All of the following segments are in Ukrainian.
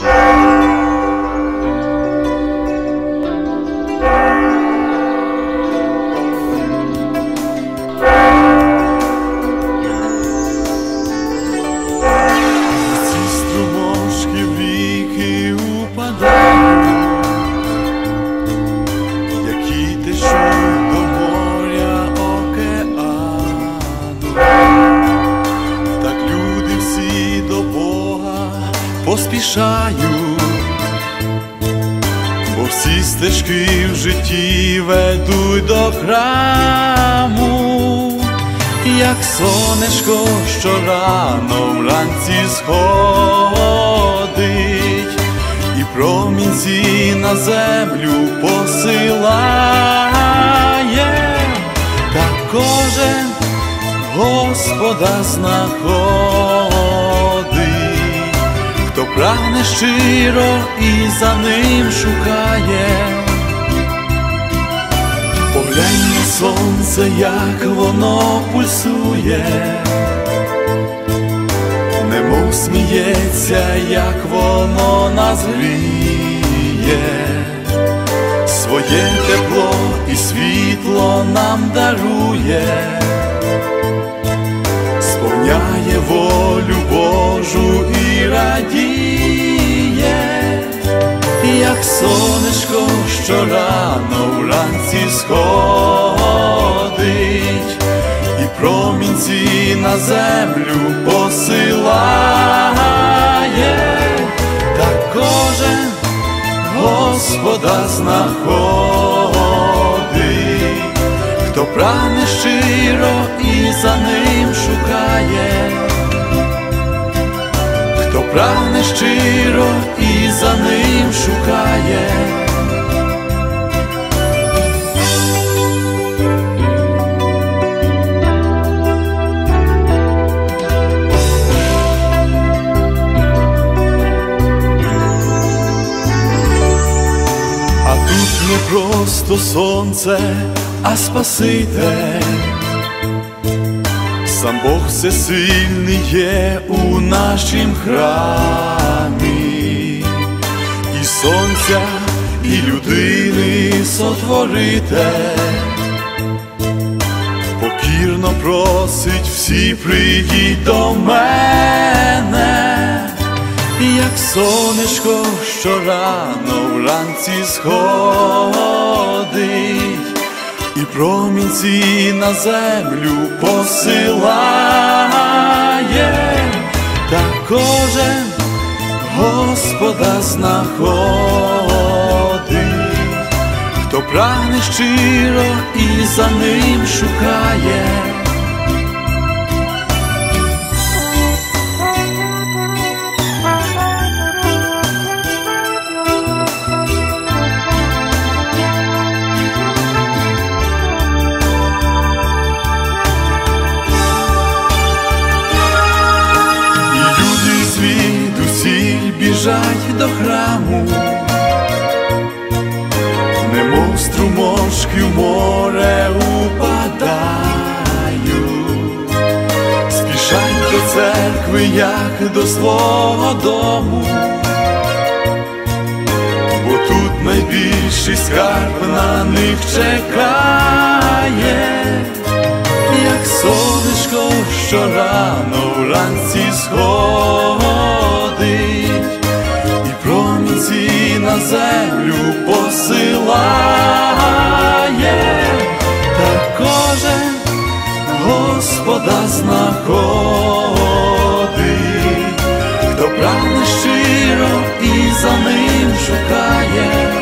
Yeah. Поспішають, бо всі стежки в житті ведуть до храму. Як сонечко, що рано вранці сходить, і промінці на землю посилає, так кожен Господа знаходить, прагне щиро і за ним шукає. Поглянь на сонце, як воно пульсує, немов сміється, як воно нас гріє, своє тепло і світло нам дарує, сповняє волю Божу і радіє. Як сонечко, що рано вранці сходить, і промінці на землю посилає, так кожен Господа знаходить, хто прагне щиро і за ним хто прагне щиро і за ним шукає. А тут не просто сонце, а Спаситель. Сам Бог всесильний є у нашім храмі, і сонця, і людини сотворитель, покірно просить всі прийдіть до мене, як сонечко, що рано вранці сходить і промінці на землю посилає, Господа знаходить, хто прагне щиро і за ним шукає. До свого дому, бо тут найбільший скарб на них чекає. Як сонечко, що рано вранці сходить, і промінці на землю посилає, та кожен Господа знаходить, прагне щиро і за ним шукає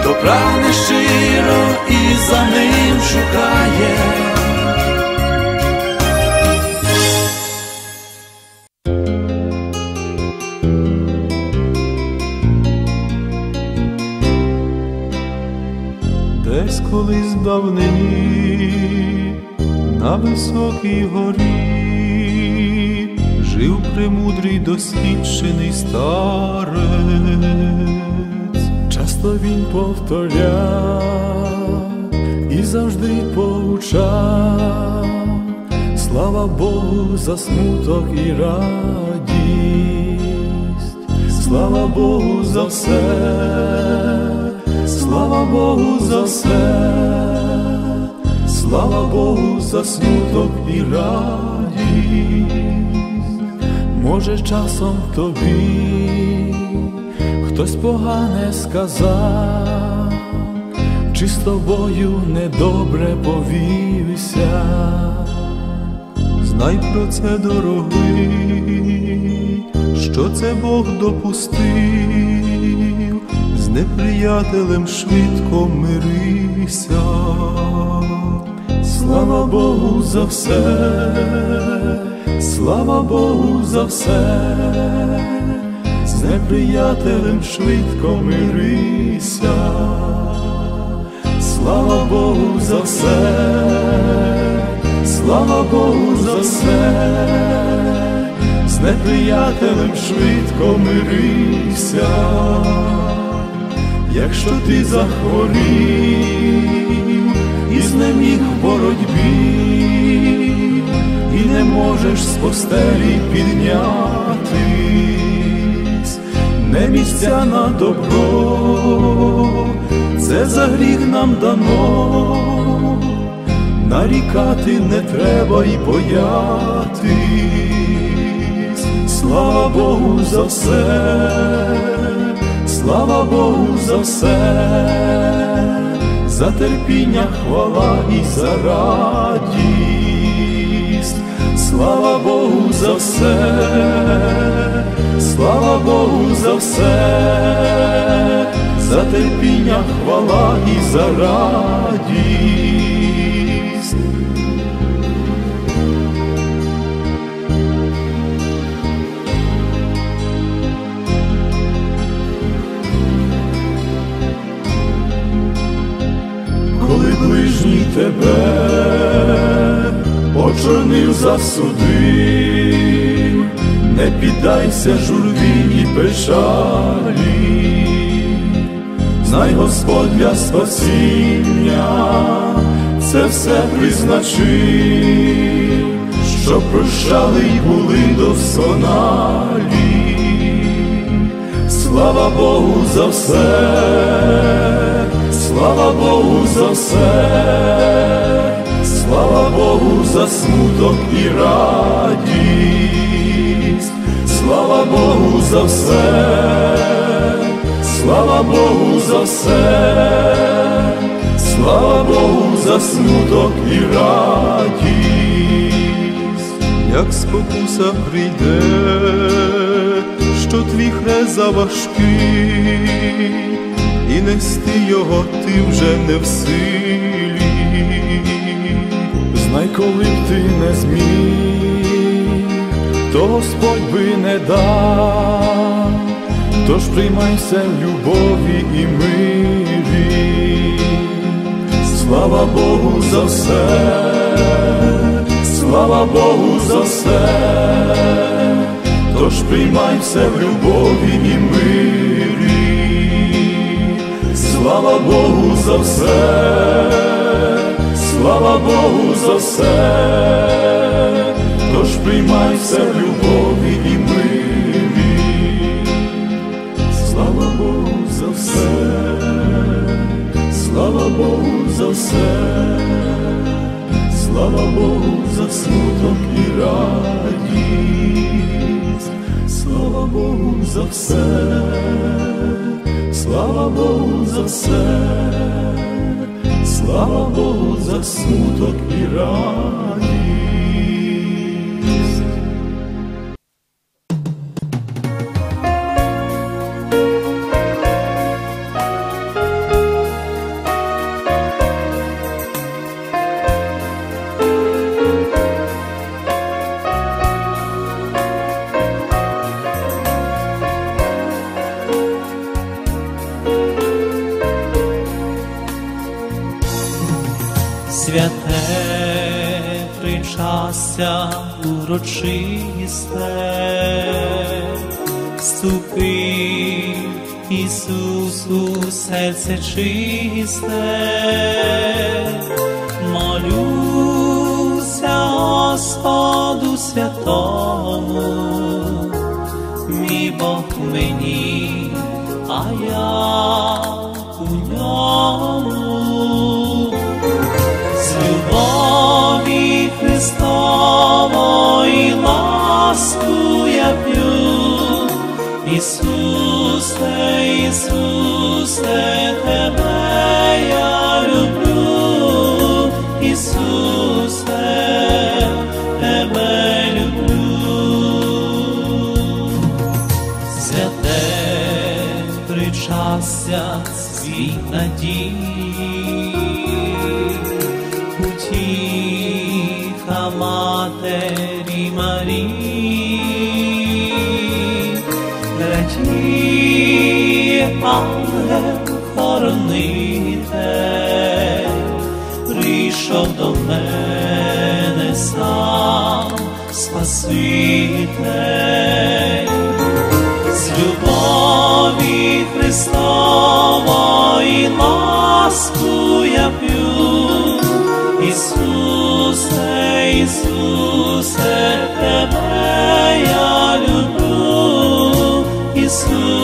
хто прагне щиро і за ним шукає. Десь колись давнині на високій горі жив премудрий досвідчений старець. Часто він повторяв і завжди поучав, слава Богу за смуток і радість. слава Богу за все, слава Богу за все, слава Богу за смуток і радість, може, часом тобі хтось погане сказав, чи з тобою недобре повівся. Знай про це, дорогий, що це Бог допустив, з неприятелем швидко мирися. Слава Богу за все, слава Богу за все, з неприятелем швидко мирися, слава Богу за все, слава Богу за все, з неприятелем швидко мирися, якщо ти захворів і знеміг в боротьбі, не можеш з постелі піднятись, не місця на добро, це за гріх нам дано, нарікати не треба і боятись, слава Богу за все, слава Богу за все. За терпіння хвала і за радість, за все, слава Богу за все, за терпіння хвала і за радість. коли ближній тебе очорнив засудив, не піддайся журбі і печалі, знай Господь для спасіння це все призначив, щоб прощали й були досконалі. Слава Богу за все, слава Богу за все, слава Богу за смуток і радість, слава Богу за все, слава Богу за все, слава Богу за смуток і радість. як спокуса прийде, що твій хрест заважкий, і нести його ти вже не в силі. Знай, коли б ти не зміг, Господь би не дав, тож приймайся в любові і мирі. Слава Богу за все, слава Богу за все, тож приймайся в любові і мирі. Слава Богу за все, слава Богу за все, тож приймайся в любові і мирі. Слава Богу за все, слава Богу за все, слава Богу за смуток і радість, слава Богу за все, слава Богу за все, слава Богу за смуток і радість. Святе причастя урочисте, вступи, Ісус, у серце чисте, молюся Господу святому, мій Бог мені, а я Ісусе, Ісусе, Тебе я люблю, Ісусе, Тебе люблю. Святе причастя свій надії, радіє ангел хоронитель, прийшов до мене сам Спаситель. З любові Христової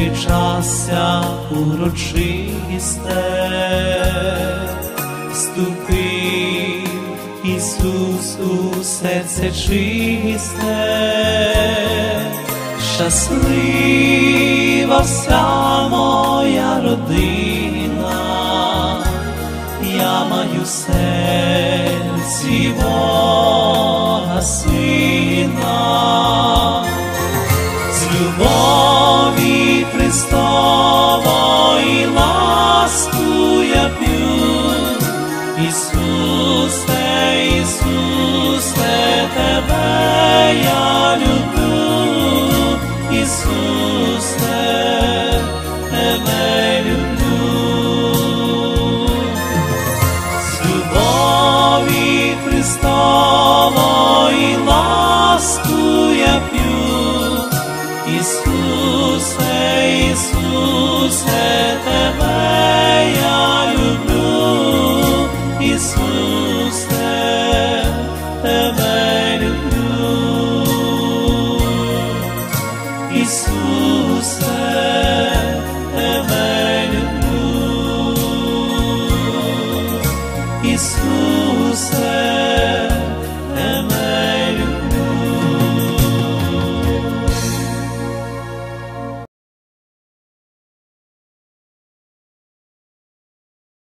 причастя урочисте, вступив Ісус у серце чисте, щаслива вся моя родина, я маю серці Бога сина Тебе люблю, Ісусе.